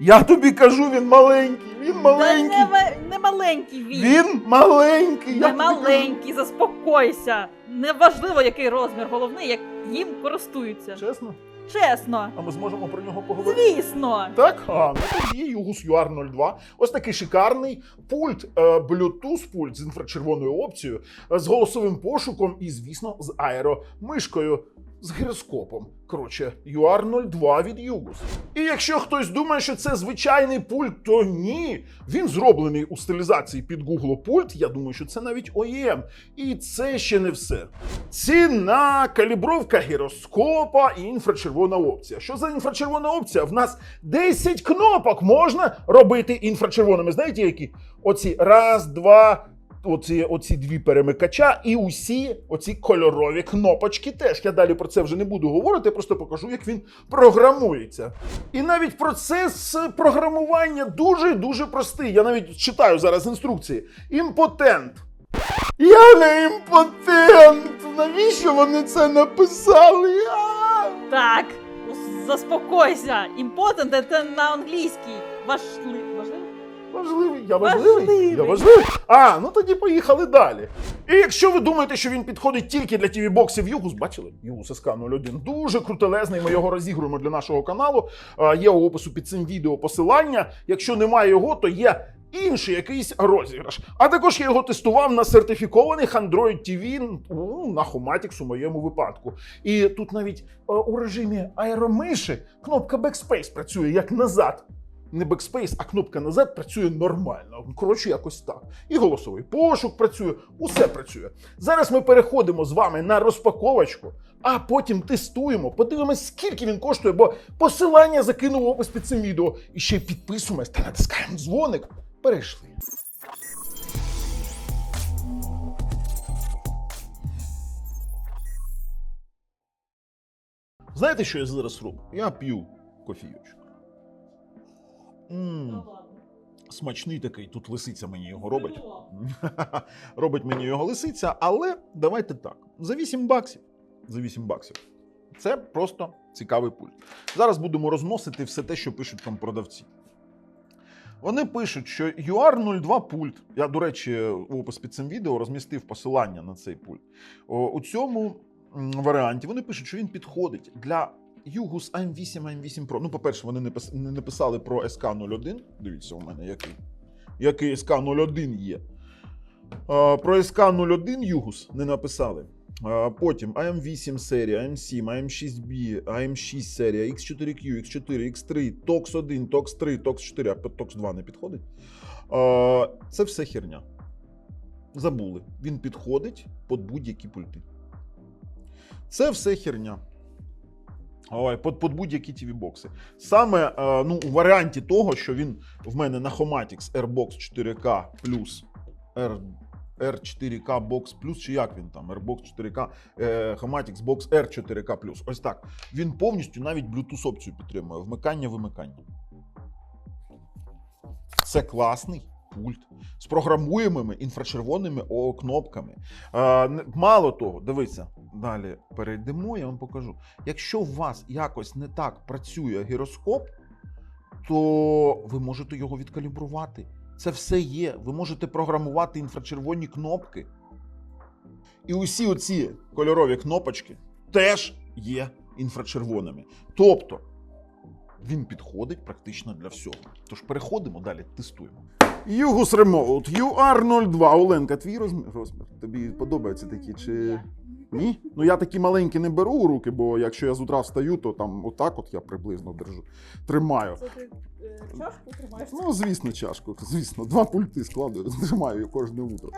Я тобі кажу, він маленький, він Та маленький. не, ма- не маленький він. Він маленький. я Не тобі кажу. маленький, заспокойся. Неважливо, який розмір, головне, як їм користуються. Чесно? Чесно. А ми зможемо про нього поговорити. Звісно. Так, а, ну тоді Югус UR02. Ось такий шикарний пульт, е, Bluetooth пульт з інфрачервоною опцією, е, з голосовим пошуком і, звісно, з аеромишкою. З гіроскопом. Коротше, UR02 від Югус. І якщо хтось думає, що це звичайний пульт, то ні. Він зроблений у стилізації під Google пульт. Я думаю, що це навіть OEM. І це ще не все. Ціна, калібровка гіроскопа і інфрачервона опція. Що за інфрачервона опція? В нас 10 кнопок можна робити інфрачервоними. Знаєте, які? Оці раз, два. Оці, оці дві перемикача і усі оці кольорові кнопочки теж. Я далі про це вже не буду говорити, просто покажу, як він програмується. І навіть процес програмування дуже дуже простий. Я навіть читаю зараз інструкції. Імпотент. Я не імпотент. Навіщо вони це написали? А! Так, заспокойся. Імпотент це на англійській. Важливо. Важливий, я важливий. Важливий. Я важливий. А, ну тоді поїхали далі. І якщо ви думаєте, що він підходить тільки для tv боксів Югус, бачили? Югус СК-01. Дуже крутелезний. Ми його розігруємо для нашого каналу. А, Є у опису під цим відео посилання. Якщо немає його, то є. Інший якийсь розіграш. А також я його тестував на сертифікованих Android TV ну, на Homatix у моєму випадку. І тут навіть е, у режимі аеромиші кнопка Backspace працює як назад не бекспейс, а кнопка назад працює нормально. Коротше, якось так. І голосовий пошук працює, усе працює. Зараз ми переходимо з вами на розпаковочку, а потім тестуємо, подивимось, скільки він коштує, бо посилання закинув в опис під цим відео. І ще підписуємось та натискаємо дзвоник. Перейшли. Знаєте, що я зараз роблю? Я п'ю кофійочок. М, Смачний такий, тут лисиця мені його робить. робить мені його лисиця, але давайте так. За 8 баксів. За 8 баксів. Це просто цікавий пульт. Зараз будемо розносити все те, що пишуть там продавці. Вони пишуть, що UR02 пульт. Я, до речі, в опис під цим відео розмістив посилання на цей пульт. У цьому варіанті вони пишуть, що він підходить для Югус AM8, AM8 Pro. Ну, по-перше, вони не написали про SK01. Дивіться, у мене який. Який SK01 є. Про SK01 Югус не написали. Потім AM8 серія, AM7, AM6B, AM6 серія, X4Q, X4, X3, TOX 1, TOX 3, TOX 4, а TOX 2 не підходить. Це все херня. Забули. Він підходить під будь-які пульти. Це все херня. Ой, під, під будь-які tv бокси Саме е, ну, у варіанті того, що він в мене на Homatix Airbox 4K плюс R, R4K Box Plus, чи як він там? Airbox 4K, е, Homatix Box R 4K Plus. Ось так. Він повністю навіть Bluetooth опцію підтримує. Вмикання, вимикання. Це класний пульт з програмуємими інфрачервоними кнопками. Е, мало того, дивіться, далі перейдемо, я вам покажу. Якщо у вас якось не так працює гіроскоп, то ви можете його відкалібрувати. Це все є. Ви можете програмувати інфрачервоні кнопки. І усі оці кольорові кнопочки теж є інфрачервоними. Тобто він підходить практично для всього. Тож переходимо далі, тестуємо. Югус Remote UR02. Оленка, твій розмір? розмір? Тобі подобаються такі? Чи ні? Ну я такі маленькі не беру у руки, бо якщо я з утра встаю, то там отак от я приблизно держу. Тримаю. Це ти чашку тримаєш? Ну, звісно, чашку. Звісно, два пульти складу, тримаю її кожне утро.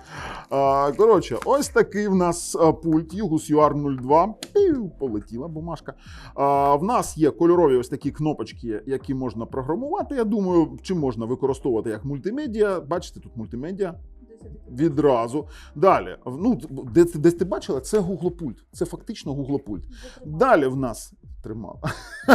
А, коротше, ось такий в нас пульт Югус UR02. Пів, полетіла бумажка. А, в нас є кольорові ось такі кнопочки, які можна програмувати. Я думаю, чи можна використовувати як мультимедіа. Бачите, тут мультимедіа. Відразу. Далі, ну, десь, десь ти бачила, це гуглопульт. пульт. Це фактично гуглопульт. пульт. Далі в нас тримала.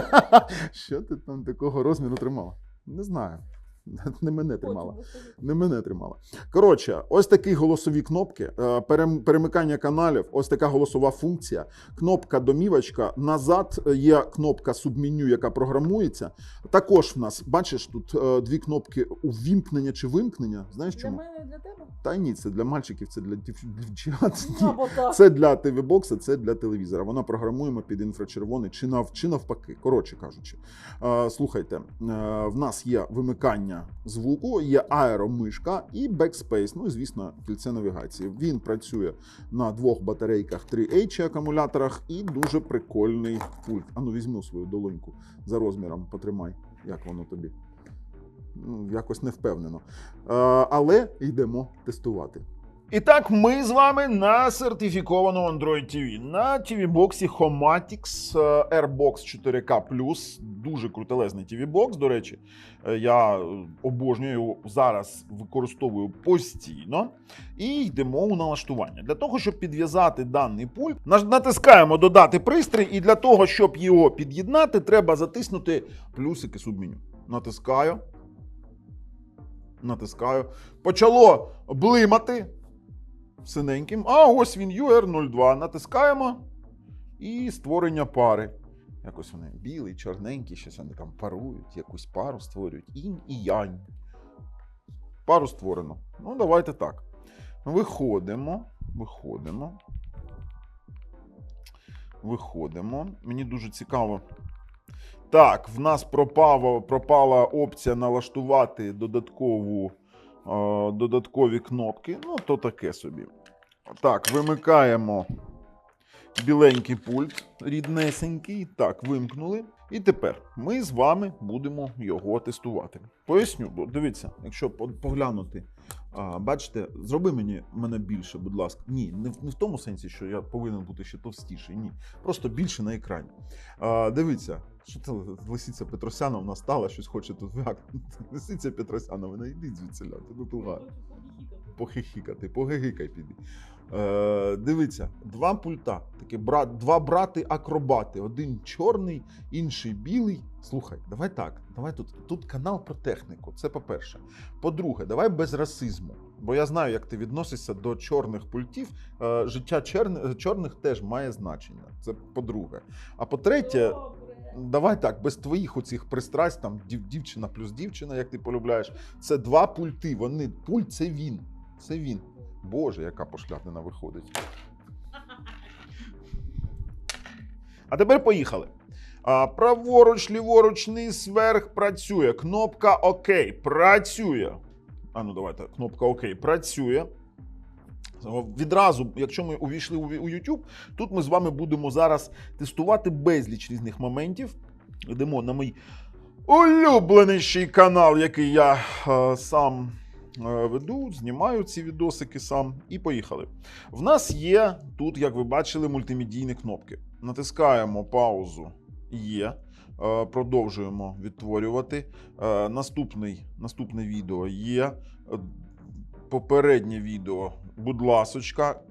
Що ти там такого розміру тримала? Не знаю. Не мене тримала. Не мене тримала. Коротше, ось такі голосові кнопки, е, перемикання каналів, ось така голосова функція, кнопка домівочка. Назад є кнопка субменю, яка програмується. Також в нас, бачиш, тут е, дві кнопки увімкнення чи вимкнення. Знаєш Для мене, для тебе? Та ні, це для мальчиків, це для дівчат. Ну. Це для ТВ-бокса, це для телевізора. Вона програмуємо під інфрачервоний чи нав, чи навпаки. Коротше кажучи, Е, слухайте, в нас є вимикання звуку, є аеромишка і бекспейс. Ну і звісно, кільце навігації. Він працює на двох батарейках 3H акумуляторах і дуже прикольний пульт. Ану, візьму свою долоньку за розміром, потримай, як воно тобі. Ну, якось не впевнено. Е, але йдемо тестувати. І так, ми з вами на сертифікованому Android TV. На TV-боксі Homatix е, Airbox 4K+. Дуже крутелезний TV-бокс, до речі. Е, Я обожнюю його зараз, використовую постійно. І йдемо у налаштування. Для того, щоб підв'язати даний пульт, натискаємо додати пристрій, і для того, щоб його під'єднати, треба затиснути плюсики субменю. Натискаю. Натискаю. Почало блимати синеньким. А ось він UR02. Натискаємо і створення пари. Якось вони білий, чорненький, щось вони там парують, якусь пару створюють. Інь і янь. Пару створено. Ну, давайте так. Виходимо. Виходимо. Виходимо. Мені дуже цікаво. Так, в нас пропала, пропала опція налаштувати додаткову, додаткові кнопки. Ну, то таке собі. Так, вимикаємо біленький пульт, ріднесенький. Так, вимкнули. І тепер ми з вами будемо його тестувати. Поясню, бо дивіться, якщо поглянути, бачите, зроби мені мене більше, будь ласка. Ні, не в, не в тому сенсі, що я повинен бути ще товстіший. Ні. Просто більше на екрані. Дивіться, що це лисиця Петросяновна стала, щось хоче тут вякнути. Лисиця Петросяновна, йди звідси, ля, ти тут лга. Похихікати, погигикай піди. Е, дивіться, два пульта, такі брат, два брати-акробати. Один чорний, інший білий. Слухай, давай так. Давай тут. Тут канал про техніку. Це по-перше. По-друге, давай без расизму. Бо я знаю, як ти відносишся до чорних пультів. Е, життя черн- чорних теж має значення. Це по-друге. А по-третє, Давай так, без твоїх оцих пристрасть, там дів, дівчина плюс дівчина, як ти полюбляєш. Це два пульти. Вони пульт це він. Це він. Боже, яка пошлятина виходить. А тепер поїхали. А, праворуч, ліворуч, низ, вверх працює. Кнопка ОК. Працює. А ну давайте. Кнопка ОК. Працює. Відразу, якщо ми увійшли у YouTube, тут ми з вами будемо зараз тестувати безліч різних моментів. Йдемо на мій улюбленіший канал, який я е, сам е, веду, знімаю ці відосики сам. І поїхали. В нас є тут, як ви бачили, мультимедійні кнопки. Натискаємо паузу. Є. Е, Продовжуємо відтворювати. Е, Наступний, наступне відео є. Е, Попереднє відео, будь ласочка,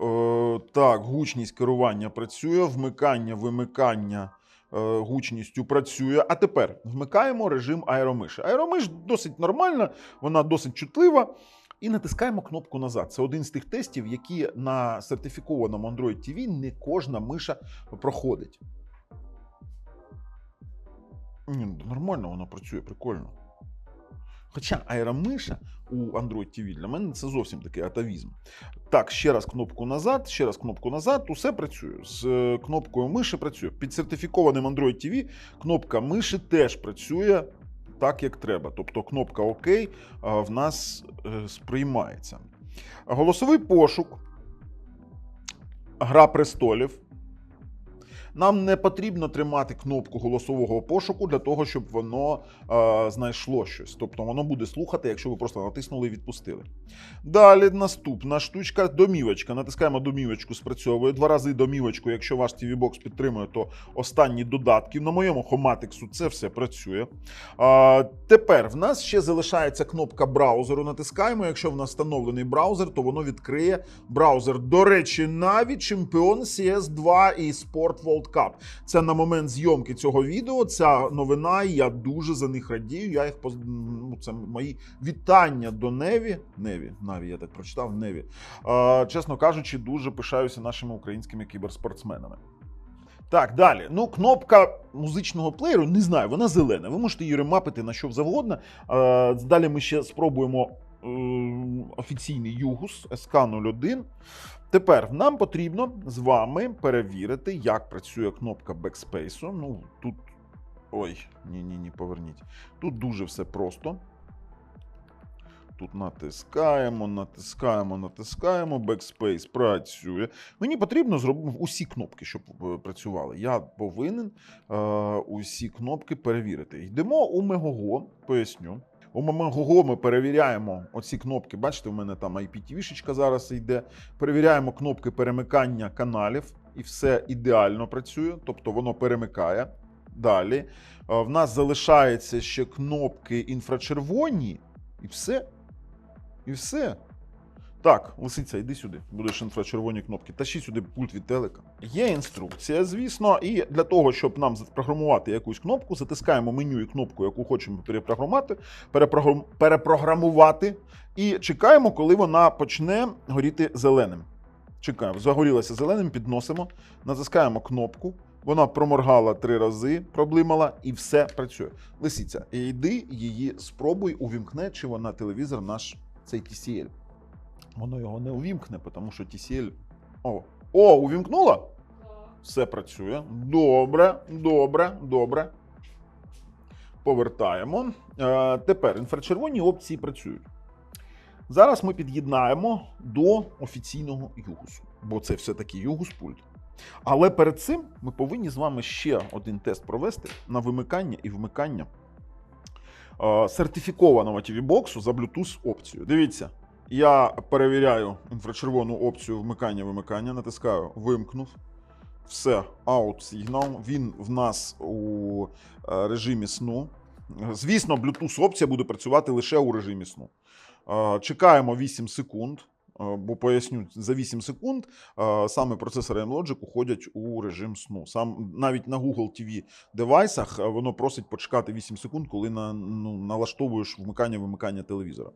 Е, так, гучність керування працює, вмикання, вимикання е, гучністю працює. А тепер вмикаємо режим аеромиші. Аеромиш досить нормальна, вона досить чутлива. І натискаємо кнопку назад. Це один з тих тестів, які на сертифікованому Android TV не кожна миша проходить. Ні, нормально воно працює, прикольно. Хоча аеромиша у Android TV для мене це зовсім такий атавізм. Так, ще раз кнопку назад, ще раз кнопку назад, усе працює. З е, кнопкою миші працює. Під сертифікованим Android TV кнопка миші теж працює так, як треба. Тобто кнопка ОК е, в нас е, сприймається. Голосовий пошук, гра престолів. Нам не потрібно тримати кнопку голосового пошуку для того, щоб воно е, знайшло щось. Тобто воно буде слухати, якщо ви просто натиснули і відпустили. Далі наступна штучка домівочка. Натискаємо домівочку, спрацьовує два рази домівочку. Якщо ваш TV Box підтримує, то останні додатки. На моєму Хоматиксу це все працює. А, тепер в нас ще залишається кнопка браузеру. Натискаємо. Якщо в нас встановлений браузер, то воно відкриє браузер. До речі, навіть чемпіон CS2 і Sport World World Cup. Це на момент зйомки цього відео. Ця новина, і я дуже за них радію. Я їх поз... ну, це мої вітання до Неві. Неві, Наві, я так прочитав. Неві. Е, чесно кажучи, дуже пишаюся нашими українськими кіберспортсменами. Так, далі. Ну, кнопка музичного плеєру, не знаю, вона зелена. Ви можете її ремапити на що завгодно. Е, далі ми ще спробуємо е, офіційний Югус SK01. Тепер нам потрібно з вами перевірити, як працює кнопка Backspace. Ну, тут. Ой, ні-ні, ні, поверніть. Тут дуже все просто. Тут натискаємо, натискаємо, натискаємо. Backspace працює. Мені потрібно зробити усі кнопки, щоб е, працювали. Я повинен е, усі кнопки перевірити. Йдемо у Мегого, поясню. У Мегого ми перевіряємо оці кнопки. Бачите, у мене там IPTV-шечка зараз йде. Перевіряємо кнопки перемикання каналів, і все ідеально працює, тобто воно перемикає. Далі. Е, В нас залишаються ще кнопки інфрачервоні, і все. І все. Так, лисиця, йди сюди. Будеш інфрачервоні кнопки. Тащи сюди пульт від телека. Є інструкція, звісно, і для того, щоб нам запрограмувати якусь кнопку, затискаємо меню і кнопку, яку хочемо перепрограмувати, перепрограм... перепрограмувати, і чекаємо, коли вона почне горіти зеленим. Чекаємо, загорілася зеленим, підносимо, натискаємо кнопку. Вона проморгала три рази, проблимала, і все працює. Лисиця, йди її спробуй, увімкне, чи вона телевізор наш цей TCL. Воно його не увімкне, тому що TCL. О, О увімкнула? Все працює. Добре, добре, добре. Повертаємо. Е, тепер інфрачервоні опції працюють. Зараз ми під'єднаємо до офіційного югусу, бо це все-таки югус пульт. Але перед цим ми повинні з вами ще один тест провести на вимикання і вмикання е, сертифікованого TV-боксу за Bluetooth опцією. Дивіться, я перевіряю інфрачервону опцію вмикання-вимикання, натискаю вимкнув. Все, аут сигнал. Він в нас у е, режимі сну. Звісно, Bluetooth опція буде працювати лише у режимі сну. Е, Чекаємо 8 секунд. е, Бо поясню, за 8 секунд саме процесори M-Logic уходять у режим сну. Сам навіть на Google TV девайсах воно просить почекати 8 секунд, коли на, ну, налаштовуєш вмикання-вимикання телевізора.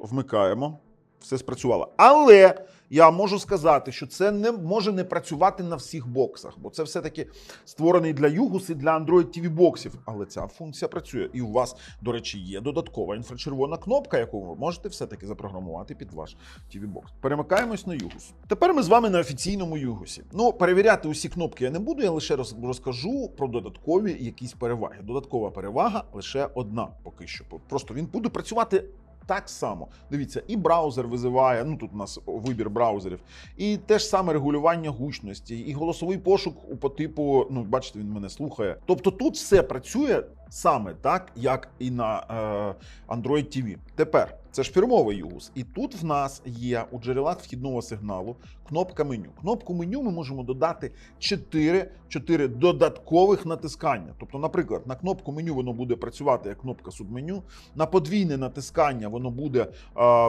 Вмикаємо. Все спрацювало. Але я можу сказати, що це не може не працювати на всіх боксах, бо це все-таки створений для Югус і для Android TV боксів. Але ця функція працює. І у вас, до речі, є додаткова інфрачервона кнопка, яку ви можете все-таки запрограмувати під ваш TV бокс. Перемикаємось на Югус. Тепер ми з вами на офіційному Югусі. Ну, перевіряти усі кнопки я не буду, я лише роз- розкажу про додаткові якісь переваги. Додаткова перевага лише одна поки що. Просто він буде працювати так само. Дивіться, і браузер визиває. Ну тут у нас вибір браузерів, і те ж саме регулювання гучності, і голосовий пошук по типу. Ну, бачите, він мене слухає. Тобто тут все працює саме так, як і на е, Android TV. Тепер це ж фірмовий югус. І тут в нас є у джерелах вхідного сигналу кнопка меню. Кнопку меню ми можемо додати 4, 4 додаткових натискання. Тобто, наприклад, на кнопку меню воно буде працювати як кнопка субменю. На подвійне натискання воно буде.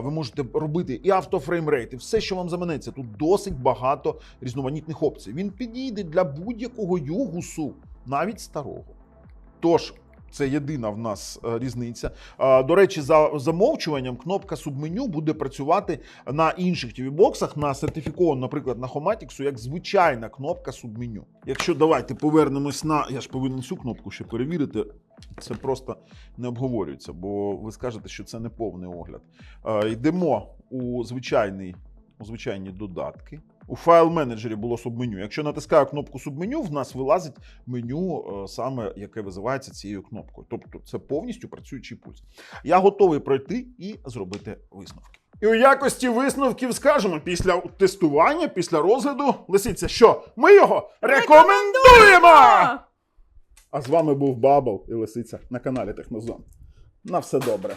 ви можете робити і автофреймрейт, і все, що вам заманеться. Тут досить багато різноманітних опцій. Він підійде для будь-якого югусу, навіть старого. Тож. Це єдина в нас е, різниця. До речі, за замовчуванням кнопка субменю буде працювати на інших TV-боксах, на сертифікованому, наприклад, на Homatics, як звичайна кнопка субменю. Якщо давайте повернемось на. Я ж повинен цю кнопку ще перевірити. Це просто не обговорюється, бо ви скажете, що це не повний огляд. Е, Йдемо у звичайний, у звичайні додатки. У файл менеджері було субменю. Якщо натискаю кнопку субменю, в нас вилазить меню, е, саме яке визивається цією кнопкою. Тобто це повністю працюючий пульс. Я готовий пройти і зробити висновки. І у якості висновків скажемо після тестування, після розгляду, лисиця, що ми його рекомендуємо! А з вами був Бабл і Лисиця на каналі Технозон. На все добре.